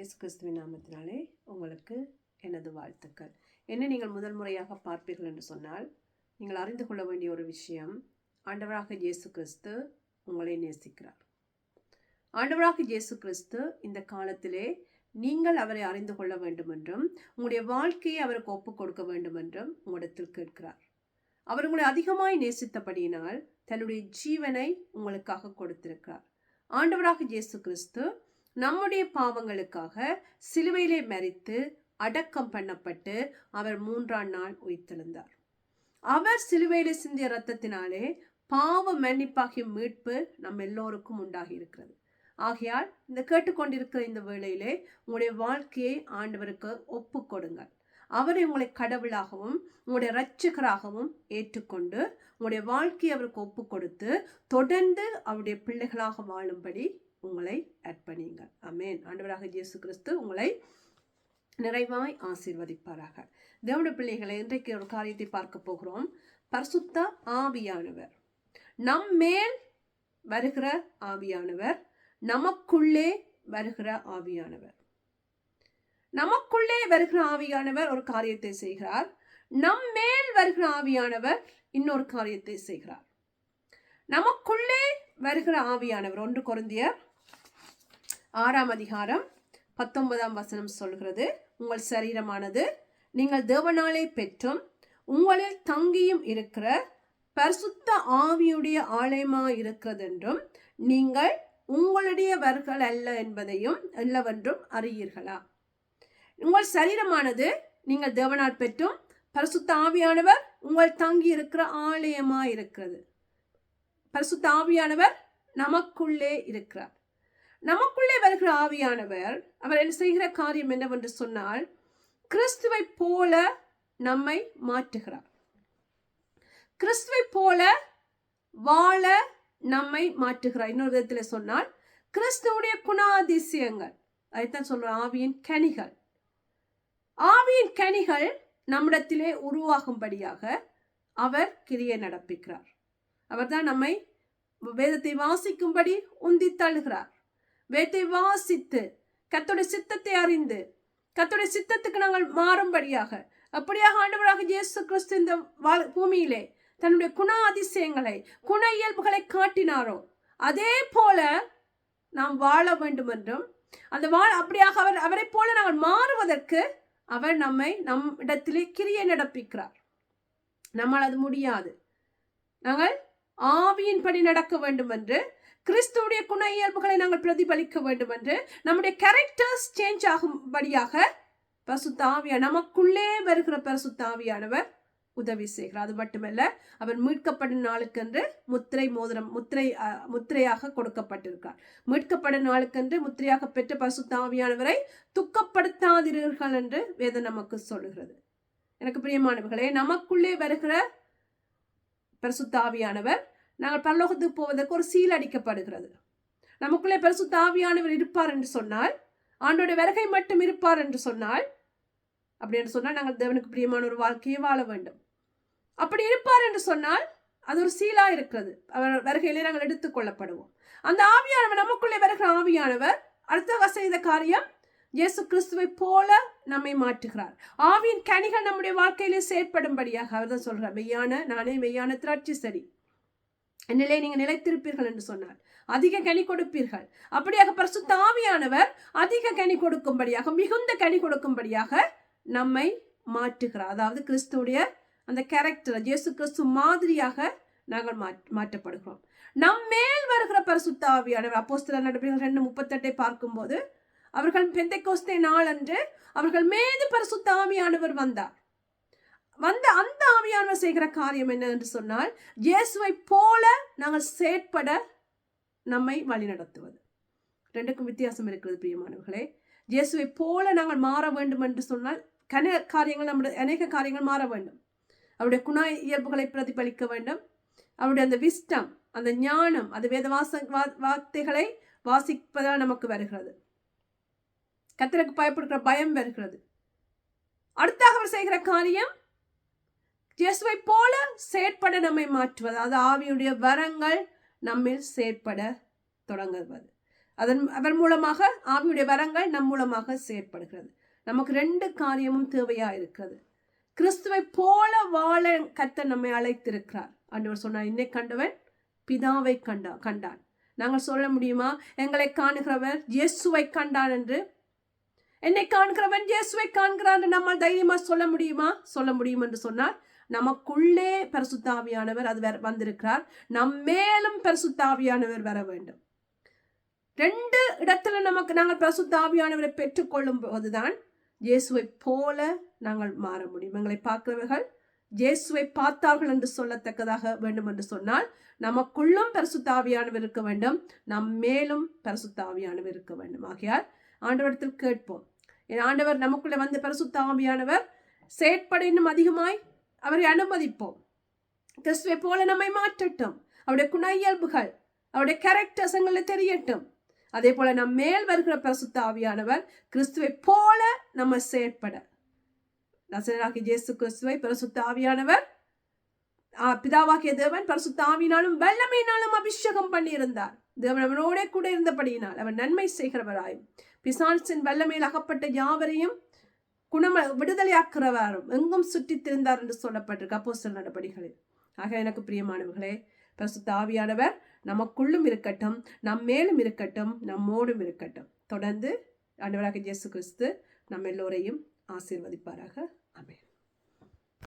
இயேசு கிறிஸ்துவின் நாமத்தினாலே உங்களுக்கு எனது வாழ்த்துக்கள். என்ன நீங்கள் முதல் முறையாக பார்ப்பீர்கள் என்று சொன்னால் நீங்கள் அறிந்து கொள்ள வேண்டிய ஒரு விஷயம் ஆண்டவராக இயேசு கிறிஸ்து உங்களை நேசிக்கிறார். ஆண்டவராக இயேசு கிறிஸ்து இந்த காலத்திலே நீங்கள் அவரை அறிந்து கொள்ள வேண்டும் என்றும் உங்களுடைய வாழ்க்கையை அவருக்கு ஒப்புக் கொடுக்க வேண்டும் என்றும் உங்களிடத்தில் கேட்கிறார். அவர் உங்களை அதிகமாய் நேசித்தபடியினால் தன்னுடைய ஜீவனை உங்களுக்காக கொடுத்திருக்கிறார். ஆண்டவராக இயேசு கிறிஸ்து நம்முடைய பாவங்களுக்காக சிலுவையிலே மறித்து அடக்கம் பண்ணப்பட்டு அவர் மூன்றாம் நாள் உயிர்த்தெழுந்தார். அவர் சிலுவையிலே சிந்திய ரத்தத்தினாலே பாவ மன்னிப்பாகிய மீட்பு நம் எல்லோருக்கும் உண்டாகி இருக்கிறது ஆகையால் இந்த கேட்டுக்கொண்டிருக்கிற இந்த வேளையிலே உங்களுடைய வாழ்க்கையை ஆண்டவருக்கு ஒப்பு கொடுங்கள். அவரை உங்களை கடவுளாகவும் உங்களுடைய ரட்சகராகவும் ஏற்றுக்கொண்டு உங்களுடைய வாழ்க்கையை அவருக்கு ஒப்பு கொடுத்து தொடர்ந்து அவருடைய பிள்ளைகளாக வாழும்படி உங்களை அர்ப்பணியுங்கள் அமேன் ஆண்டவராக இயேசு கிறிஸ்து உங்களை நிறைவாய் ஆசீர்வதிப்பாராக. தேவனுடைய பிள்ளைகளை இன்றைக்கு ஒரு காரியத்தை பார்க்க போகிறோம். பரிசுத்த ஆவியானவர். நம் மேல் வருகிற ஆவியானவர் நமக்குள்ளே வருகிற ஆவியானவர். நமக்குள்ளே வருகிற ஆவியானவர் ஒரு காரியத்தை செய்கிறார். நம் மேல் வருகிற ஆவியானவர் இன்னொரு காரியத்தை செய்கிறார். நமக்குள்ளே வருகிற ஆவியானவர் ஒன்று குறைந்தியர் ஆறாம் அதிகாரம் பத்தொன்பதாம் வசனம் சொல்கிறது உங்கள் சரீரமானது நீங்கள் தேவனாலே பெற்றும் உங்களில் தங்கியும் இருக்கிற பரிசுத்த ஆவியுடைய ஆலயமாக இருக்கிறது என்றும் நீங்கள் உங்களுடையவர்கள் அல்ல என்பதையும் அல்லவென்றும் அறியீர்களா? உங்கள் சரீரமானது நீங்கள் தேவனால் பெற்றும் பரிசுத்த ஆவியானவர் உங்கள் தங்கி இருக்கிற ஆலயமா இருக்கிறது பரிசுத்த ஆவியானவர் நமக்குள்ளே இருக்கிறார். நமக்குள்ளே வருகிற ஆவியானவர் அவர் என்ன செய்கிற காரியம் என்னவென்று சொன்னால் கிறிஸ்துவை போல நம்மை மாற்றுகிறார். கிறிஸ்துவை போல வாழ நம்மை மாற்றுகிறார். இன்னொரு விதத்தில் சொன்னால் கிறிஸ்துவுடைய குணாதிசயங்கள். அதைத்தான் சொல்ற ஆவியின் கனிகள். ஆவியின் கனிகள் நம்மிடத்திலே உருவாகும்படியாக அவர் கிரியை நடப்பிக்கிறார். அவர்தான் நம்மை வேதத்தை வாசிக்கும்படி உந்தி தள்ளுகிறார். வேத்தை வாசித்து கத்துடைய சித்தத்தை அறிந்து கத்துடைய சித்தத்துக்கு நாங்கள் மாறும்படியாக அப்படியாக ஆண்டவராக இயேசு கிறிஸ்து இந்த பூமியிலே தன்னுடைய குண அதிசயங்களை குண இயல்புகளை காட்டினாரோ அதே போல நாம் வாழ வேண்டும் என்றும் அந்த வாழ் அப்படியாக அவர் அவரை போல நாங்கள் மாறுவதற்கு அவர் நம்மை நம் இடத்திலே கிரியை நடப்பிக்கிறார். நம்மால் அது முடியாது. நாங்கள் ஆவியின்படி நடக்க வேண்டும் என்று கிறிஸ்துவுடைய குண இயல்புகளை நாங்கள் பிரதிபலிக்க வேண்டும் என்று நம்முடைய கேரக்டர்ஸ் சேஞ்ச் ஆகும்படியாக பசுத்தாவியா நமக்குள்ளே வருகிற பசுத்தாவியானவர் உதவி செய்கிறார். அது மட்டுமல்ல அவர் மீட்கப்படும் நாளுக்கென்று முத்திரை மோதிரம் முத்திரை முத்திரையாக கொடுக்கப்பட்டிருக்கார். மீட்கப்படும் நாளுக்கென்று முத்திரையாக பெற்ற பசுத்தாவியானவரை துக்கப்படுத்தாதீர்கள் என்று வேதம் நமக்கு சொல்லுகிறது. எனக்கு பிரியமானவர்களே நமக்குள்ளே வருகிற பரிசுத்தாவியானவர் நாங்கள் பரலோகத்துக்கு போவதற்கு ஒரு சீல் அடிக்கப்படுகிறது. நமக்குள்ளே பெருசு தாவியானவர் இருப்பார் என்று சொன்னால் ஆண்டோட விறகை மட்டும் இருப்பார் என்று சொன்னால் அப்படி என்று சொன்னால் நாங்கள் தேவனுக்கு பிரியமான ஒரு வாழ்க்கையை வாழ வேண்டும். அப்படி இருப்பார் என்று சொன்னால் அது ஒரு சீலாக இருக்கிறது. அவர் வருகையிலே நாங்கள் எடுத்துக்கொள்ளப்படுவோம் அந்த ஆவியானவர் நமக்குள்ளே வருகிற ஆவியானவர் அடுத்த செய்த காரியம் இயேசு கிறிஸ்துவை போல நம்மை மாற்றுகிறார். ஆவியின் கனிகள் நம்முடைய வாழ்க்கையிலே செயற்படும்படியாக அவர் தான் சொல்கிறார் மெய்யான நானே மெய்யான திராட்சை சரி என்னிலே நீங்கள் நிலைத்திருப்பீர்கள் என்று சொன்னார். அதிக கனி கொடுப்பீர்கள். அப்படியாக பரிசுத்த ஆவியானவர் அதிக கனி கொடுக்கும்படியாக மிகுந்த கனி கொடுக்கும்படியாக நம்மை மாற்றுகிறார். அதாவது கிறிஸ்துடைய அந்த கேரக்டர் ஜேசு கிறிஸ்து மாதிரியாக நாங்கள் மாற்றப்படுகிறோம். நம் மேல் வருகிற பரிசுத்த ஆவியானவர் அப்போஸ்தல நடவடிக்கைகள் ரெண்டு முப்பத்தெட்டை பார்க்கும்போது அவர்கள் பெந்தை கோஸ்தே நாள் அன்று அவர்கள் மீது பரிசுத்த ஆவியானவர் வந்தார். வந்த அந்த ஆவியானவர் செய்கிற காரியம் என்ன என்று சொன்னால் இயேசுவை போல நாங்கள் செயற்பட நம்மை வழிநடத்துவது. ரெண்டுக்கும் வித்தியாசம் இருக்கிறது பிரியமானவர்களே. இயேசுவை போல நாங்கள் மாற வேண்டும் என்று சொன்னால் கன காரியங்கள் நம்முடைய அநேக காரியங்கள் மாற வேண்டும். அவருடைய குண இயல்புகளை பிரதிபலிக்க வேண்டும். அவருடைய அந்த விஸ்டம் அந்த ஞானம் அந்த வேத வாச வார்த்தைகளை வாசிப்பதால் நமக்கு வருகிறது. கத்திரக்கு பயப்படுகிற பயம் வருகிறது. அடுத்தாக அவர் செய்கிற காரியம் இயேசுவை போல செயற்பட நம்மை மாற்றுவது. அது ஆவியுடைய வரங்கள் நம்மில் செயற்பட தொடங்குவது. அதன் அவர் மூலமாக ஆவியுடைய வரங்கள் நம் மூலமாக செயற்படுகிறது. நமக்கு ரெண்டு காரியமும் தேவையாக இருக்கிறது. கிறிஸ்துவை போல வாழ கத்த நம்மை அழைத்திருக்கிறார். ஆண்டவர் சொன்னார் இன்னை கண்டவன் பிதாவை கண்டா கண்டான். நாங்கள் சொல்ல முடியுமா? எங்களை காணுகிறவர் இயேசுவை கண்டான் என்று. என்னை காண்கிறவன் இயேசுவை காண்கிறான் என்று நம்மால் தைரியமாக சொல்ல முடியுமா? சொல்ல முடியும் என்று சொன்னால் நமக்குள்ளே பரிசுத்தாவியானவர் அது வர- வந்திருக்கிறார். நம் மேலும் பரிசுத்தாவியானவர் வர வேண்டும். ரெண்டு இடத்துல நமக்கு நாங்கள் பரிசுத்தாவியானவரை பெற்றுக்கொள்ளும் போதுதான் இயேசுவை போல நாங்கள் மாற முடியும். எங்களை பார்க்கிறவர்கள் இயேசுவை பார்த்தார்கள் என்று சொல்லத்தக்கதாக வேண்டும் என்று சொன்னால் நமக்குள்ளும் பரிசுத்தாவியானவர் இருக்க வேண்டும். நம் மேலும் பரிசுத்தாவியானவர் இருக்க வேண்டும். ஆகையால் ஆண்டவரத்தில் கேட்போம். என் ஆண்டவர் நமக்குள்ளே வந்து பரிசுத்தாவியானவர் செயற்பட இன்னும் அதிகமாய் அவரை அனுமதிப்போம். கிறிஸ்துவை போல நம்மை மாற்றட்டும். அவருடைய குண இயல்புகள் அவருடைய கேரக்டர்ஸ் எங்களை தெரியட்டும். அதே போல நம் மேல் வருகிற பிரசுத்த ஆவியானவர் கிறிஸ்துவை போல நம்ம செயற்பட. நசராகி ஜேசு கிறிஸ்துவை பிரசுத்த ஆவியானவர் ஆ, பிதாவாகிய தேவன் பரிசுத்த ஆவினாலும் வல்லமையினாலும் அபிஷேகம் பண்ணியிருந்தார். தேவன் அவனோட கூட இருந்தபடியினால் அவன் நன்மை செய்கிறவராயும் பிசான்சின் வல்லமையில் அகப்பட்ட யாவரையும் குணம விடுதலையாக்குறவரும் எங்கும் சுற்றித் திருந்தார் என்று சொல்லப்பட்டிருக்கு அப்போஸ்தலர் நடபடிகளில் ஆக எனக்கு பிரியமானவர்களே பிரசுத்த ஆவியானவர் நமக்குள்ளும் இருக்கட்டும் நம் மேலும் இருக்கட்டும் நம்மோடும் இருக்கட்டும். தொடர்ந்து ஆண்டவராக இயேசு கிறிஸ்து நம்ம எல்லோரையும் ஆசீர்வதிப்பாராக. ஆமென்.